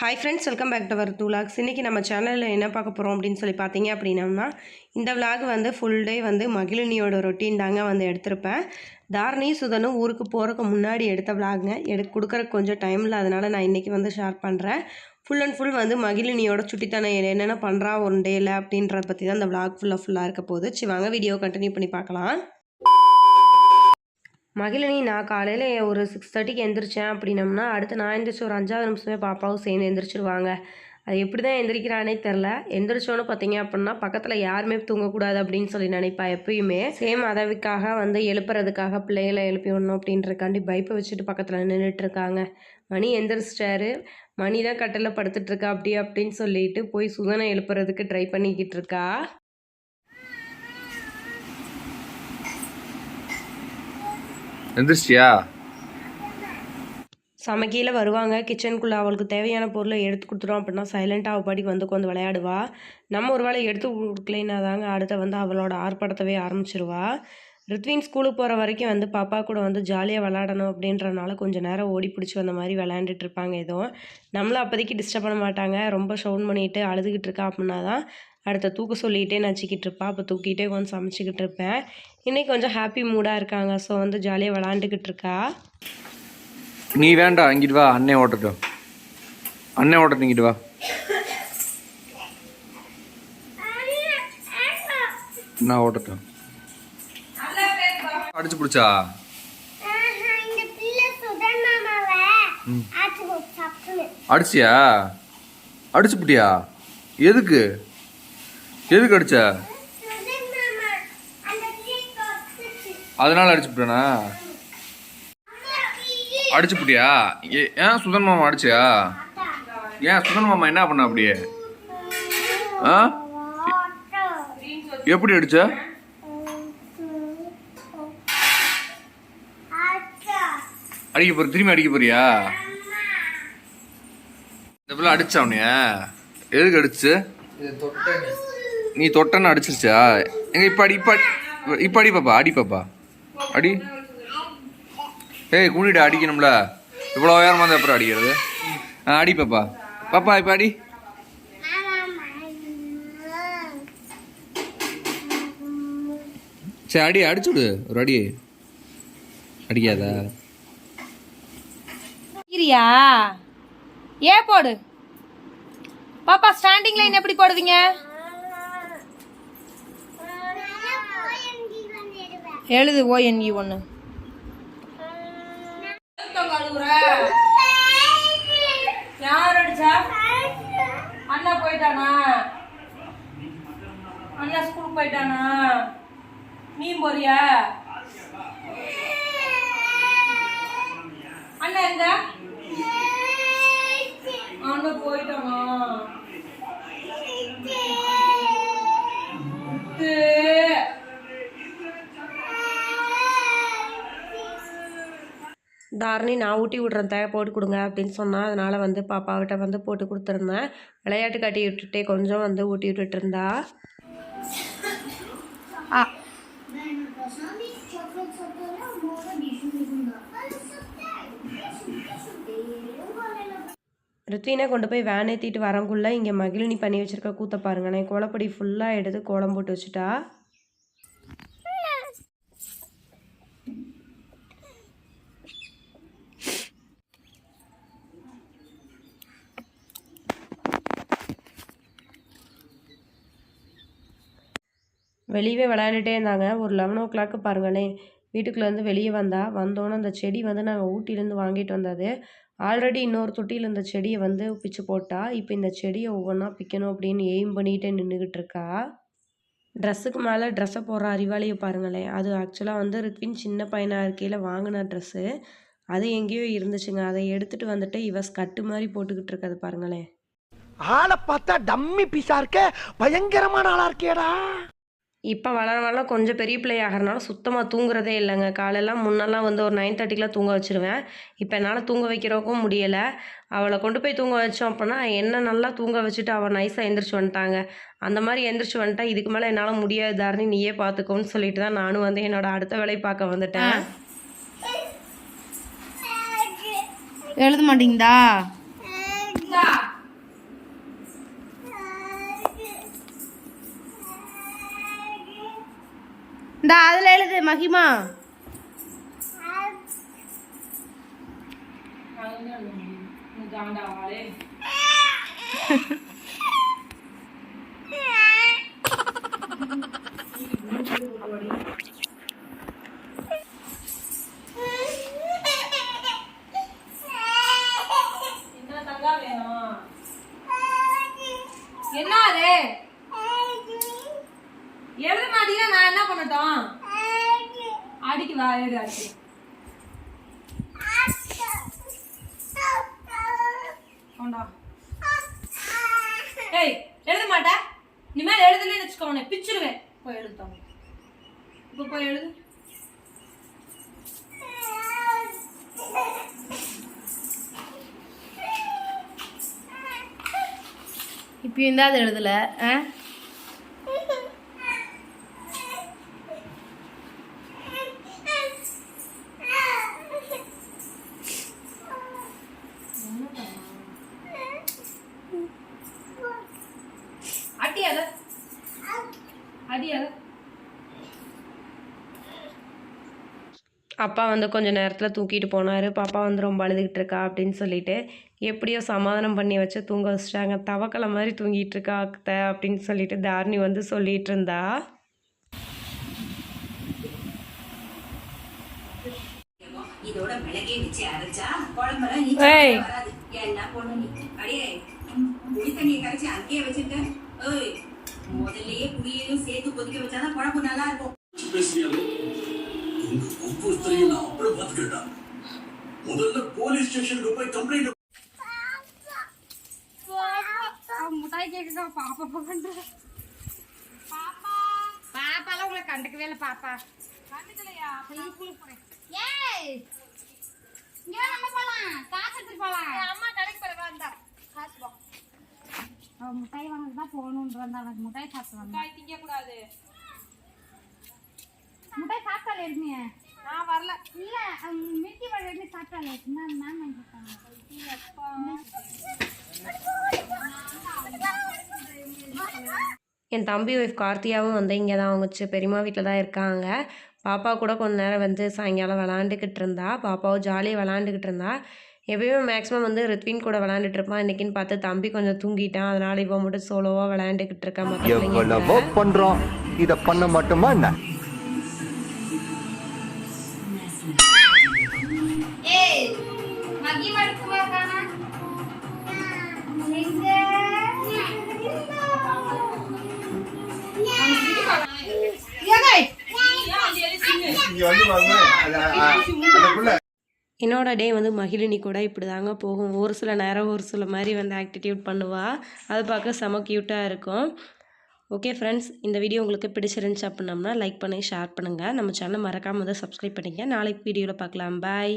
Hi friends welcome back to our two logs இன்றைக்கி நம்ம சேனலில் என்ன பார்க்க போகிறோம் அப்படின்னு சொல்லி பார்த்தீங்க அப்படின்னம்னா இந்த விளாக் வந்து ஃபுல் டே வந்து மகிழினியோட ரொட்டீன் தாங்க வந்து எடுத்திருப்பேன். தாரணி சுதனும் ஊருக்கு போகிறதுக்கு முன்னாடி எடுத்த vlogங்க எடு கொடுக்குறக்கு கொஞ்சம் டைம் இல்லை அதனால் நான் இன்றைக்கி வந்து ஷேர் பண்ணுறேன் ஃபுல் அண்ட் ஃபுல் வந்து மகிழினியோட சுட்டித்தனை என்னென்ன பண்ணுறா ஒன் டேயில் அப்படின்றத பற்றி தான் அந்த vlog ஃபுல்லாக ஃபுல்லாக இருக்க போகுது. சரி வாங்க வீடியோ கண்டினியூ பண்ணி பார்க்கலாம். மகிழினி நான் காலையில் ஒரு சிக்ஸ் தேர்ட்டிக்கு எந்திரிச்சேன் அப்படின்னம்னா அடுத்து நான் எந்திரிச்சு ஒரு அஞ்சாவது நிமிஷமே பாப்பாவும் சேர்ந்து எந்திரிச்சிருவாங்க. அது எப்படி தான் எந்திரிக்கிறானே தெரில எந்திரிச்சோன்னு பார்த்தீங்க அப்படின்னா பக்கத்தில் யாருமே தூங்கக்கூடாது அப்படின்னு சொல்லி நினைப்பா எப்பயுமே. சேம் அதவிக்காக வந்து எழுப்புறதுக்காக பிள்ளைகளை எழுப்பி விடணும் அப்படின்றக்காண்டி பைப்பை வச்சுட்டு பக்கத்தில் நின்றுட்டு இருக்காங்க மணி எந்திரிச்சிட்டாரு. மணி தான் கட்டில் படுத்துட்ருக்கா அப்படி அப்படின்னு சொல்லிட்டு போய் சுதனை எழுப்புறதுக்கு ட்ரை பண்ணிக்கிட்டு இருக்கா. எந்திரிச்சியா? சமைக்கையில் வருவாங்க. கிச்சனுக்குள்ளே அவளுக்கு தேவையான பொருளை எடுத்து கொடுத்துருவோம் அப்படின்னா சைலண்ட்டாக அவள் பாட்டிக்கு வந்து உட்காந்து விளையாடுவா. நம்ம ஒரு வேளை எடுத்து கொடுக்கலைன்னா தாங்க அடுத்த வந்து அவளோட ஆர்ப்பாட்டத்தவே ஆரம்பிச்சிருவா. ரித்வின் ஸ்கூலுக்கு போகிற வரைக்கும் வந்து பாப்பா கூட வந்து ஜாலியாக விளாடணும் அப்படின்றனால கொஞ்சம் நேரம் ஓடி பிடிச்சி வந்த மாதிரி விளையாண்டுட்டு இருப்பாங்க. எதுவும் நம்மளும் அப்போதைக்கு டிஸ்டர்ப் பண்ண மாட்டாங்க. ரொம்ப சவுண்ட் பண்ணிட்டு அழுதுகிட்டு இருக்கா அப்படின்னா தான் அடுத்த தூக்க சொல்லிகிட்டே நச்சிக்கிட்டு இருப்பா அப்போ தூக்கிட்டே கொஞ்சம் சமைச்சிக்கிட்டு இருப்பேன் இன்னைக்கு கொஞ்சம் ஹாப்பி மூடாக இருக்காங்க. ஸோ வந்து ஜாலியாக விளாண்டுக்கிட்டு இருக்கா நீ வேண்டாம் இங்கிட்டு வா. அண்ணே ஓட்டட்டும். அண்ணே ஓட்டட்டும் இங்கிட்டு வா. நான் ஓட்டட்டும். அடிச்சு பிடிச்சா? இந்த பிள்ளை சுதன் மாமாவை ஆச்சு சப்புனு அடிச்சியா? அடிச்சு புட்டியா? எதுக்கு? எதுக்கு அடிச்ச? அதனால அடிச்சு அடிச்சு புட்டியா? ஏ- ஏன் சுதன் மாமா அடிச்சியா? ஏன் சுதன் மாமா என்ன பண்ண அப்படியே? ஆ? எப்படி அடிச்ச? அடிக்க போற திரும்பி அடிக்க போறியா? இந்த பிள்ளை அடிச்சா உன்னைய? எதுக்கு அடிச்சு? நீ தொட்டன்னு அடிச்சிருச்சா? எங்க இப்போ அடி இப்போ இப்போ அடி பாப்பா அடி பாப்பா. அடி. ஏய் குனிடா அடிக்கணும்ல. இவ்வளோ உயரமாக இருந்தால் அப்புறம் அடிக்கிறது? ஆ, அடி பாப்பா. பாப்பா இப்போ அடி. சரி அடி அடிச்சு விடு. ஒரு அடி. அடிக்காதா. அடிக்கிறியா? ஏ போடு? பாப்பா ஸ்டாண்டிங் லைன் எப்படி போடுவீங்க? எழுது ஓஎன்இ ஒன்று யார் அடிச்சா? அண்ணா போயிட்டானா? அண்ணா ஸ்கூலுக்கு போயிட்டானா? நீ போறியா? தாரணி நான் ஊட்டி விட்றேன் தேவை போட்டு கொடுங்க அப்படின்னு சொன்னா அதனால் வந்து பாப்பாவிட்ட வந்து போட்டு கொடுத்துருந்தேன். விளையாட்டு காட்டி விட்டுட்டே கொஞ்சம் வந்து ஊட்டி விட்டுட்டு இருந்தா ரித்வினை கொண்டு போய் வேன் ஏற்றிட்டு வரங்குள்ள இங்கே மகிழினி பண்ணி வச்சிருக்க கூத்த பாருங்கண்ணே கோலப்பொடி ஃபுல்லாக எடுத்து கோலம் போட்டு வச்சுட்டா. வெளியவே விளையாண்டுட்டே இருந்தாங்க. ஒரு லெவன் ஓ கிளாக்கு பாருங்களேன் வீட்டுக்குள்ளேருந்து வெளியே வந்தா வந்தோன்னே அந்த செடி வந்து நாங்கள் ஊட்டிலேருந்து வாங்கிட்டு வந்தது. ஆல்ரெடி இன்னொரு தொட்டியில் இந்த செடியை வந்து பிச்சு போட்டா இப்போ இந்த செடியை ஒவ்வொன்றா பிக்கணும் அப்படின்னு எய்ம் பண்ணிகிட்டே நின்றுக்கிட்டு இருக்கா. ட்ரெஸ்ஸுக்கு மேலே ட்ரெஸ்ஸை போடுற அறிவாளியை பாருங்களேன். அது ஆக்சுவலாக வந்து ரித்வின் சின்ன பையனாக இருக்கையில் வாங்கின ட்ரெஸ்ஸு அது எங்கேயோ இருந்துச்சுங்க. அதை எடுத்துகிட்டு வந்துட்டு இவ ஸ்கட்டு மாதிரி போட்டுக்கிட்டு இருக்காது பாருங்களேன். ஆளை பார்த்தா டம்மி பீஸா இருக்க. பயங்கரமான ஆளா இருக்கேடா இப்போ வளர வளர கொஞ்சம் பெரிய பிள்ளை ஆகிறனால சுத்தமாக தூங்குறதே இல்லைங்க. காலையெல்லாம் முன்னெல்லாம் வந்து ஒரு நைன் தேர்ட்டிக்கெலாம் தூங்க வச்சுருவேன். இப்போ என்னால் தூங்க வைக்கிறவக்கும் முடியலை. அவளை கொண்டு போய் தூங்க வச்சோம் அப்படின்னா என்ன நல்லா தூங்க வச்சுட்டு அவள் நைஸாக எந்திரிச்சு வந்துட்டாங்க. அந்த மாதிரி எந்திரிச்சு வந்துட்டா இதுக்கு மேலே என்னால் முடியாது தாரணி நீயே பார்த்துக்கோன்னு சொல்லிட்டு தான் நானும் வந்து என்னோட அடுத்த வேலையை பார்க்க வந்துட்டேன். எழுத மாட்டீங்களா? இந்த அதில் எழுது மகிமா. என்ன அது? எழுத மாட்டீங்க நான் என்ன பண்ணட்டும்? அடிக்கு வா எழுது அடிக்கு. ஏய் எழுத மாட்டா? இனிமேல் எழுதலன்னு வச்சுக்கோ உன்னை பிச்சிருவேன். போய் எழுதுட்டாங்க இப்போ போய் எழுது. இப்பயும் தான் அது எழுதலை ஆ அடி அத அடி அத அப்பா வந்து கொஞ்ச நேரத்தில் தூக்கிட்டு போனார். பாப்பா வந்து ரொம்ப அழுதுகிட்டு இருக்கா அப்படின்னு சொல்லிட்டு எப்படியோ சமாதானம் பண்ணி வச்சு தூங்க வச்சிட்டாங்க. தவக்கலை மாதிரி தூங்கிட்டு இருக்கா அத்தை அப்படின்னு சொல்லிட்டு தாரணி வந்து சொல்லிட்டு இருந்தா. இதோட மிளகே வச்சு அரைச்சா குழம்பெல்லாம் நீ ஏய். முதல்லயே புளியையும் சேர்த்து கொதிக்க வச்சாதான் குழம்பு நல்லா இருக்கும் பேசுறியாலே உங்க ஒவ்வொருத்தரையும் நான் அப்புறம் பார்த்துக்கிட்டா முதல்ல போலீஸ் ஸ்டேஷனுக்கு போய் கம்ப்ளைண்ட் முட்டாய் கேட்க பாப்பா பண்ற பாப்பாலாம் உங்களை கண்டுக்கவே இல்லை பாப்பா. கண்டுக்கலையா? ஏய்! இங்க நம்ம போலாம். காசு எடுத்துட்டு போலாம். அம்மா கடைக்கு போற வந்தா காசு போ. முட்டாய் வாங்க தான் போகணுன்ற வந்தா முட்டாய் சாப்பிட்டு வந்தா. காய் திங்க கூடாது முட்டாய் சாப்பிட்டாலே இருந்தீங்க நான் வரல. இல்ல அவங்க மில்கி பார் எடுத்து சாப்பிட்டாலே நான் மேம் வாங்கி கொடுத்தாங்க என் தம்பி ஒய்ஃப் கார்த்தியாவும் வந்து இங்கே தான் அவங்க பெரியம்மா வீட்டில் தான் இருக்காங்க. பாப்பா கூட கொஞ்ச நேரம் வந்து சாயங்காலம் விளாண்டுக்கிட்டு இருந்தா. பாப்பாவும் ஜாலியாக விளாண்டுக்கிட்டு இருந்தா. எப்பயுமே மேக்ஸிமம் வந்து ரித்வின் கூட விளாண்டுட்டு இருப்பான் இன்னைக்குன்னு பார்த்து தம்பி கொஞ்சம் தூங்கிட்டான். அதனால இவன் மட்டும் சோலோவாக விளாண்டுக்கிட்டு இருக்கா. மற்ற பிள்ளைங்க எவ்வளவோ கூட. பண்றோம். இத பண்ண மட்டுமா என்ன? எங்க? என்னோட டே வந்து மகிழினி கூட இப்படி தாங்க போகும். ஒரு சில நேரம் ஒரு சில மாதிரி வந்து ஆக்டிடியூட் பண்ணுவாள் அது பார்க்க செம க்யூட்டாக இருக்கும். ஓகே ஃப்ரெண்ட்ஸ் இந்த வீடியோ உங்களுக்கு பிடிச்சிருந்துச்சு அப்படின்னம்னா லைக் பண்ணி ஷேர் பண்ணுங்கள் நம்ம சேனல் மறக்காமல் வந்து சப்ஸ்கிரைப் பண்ணிங்க நாளைக்கு வீடியோவில் பார்க்கலாம். பாய்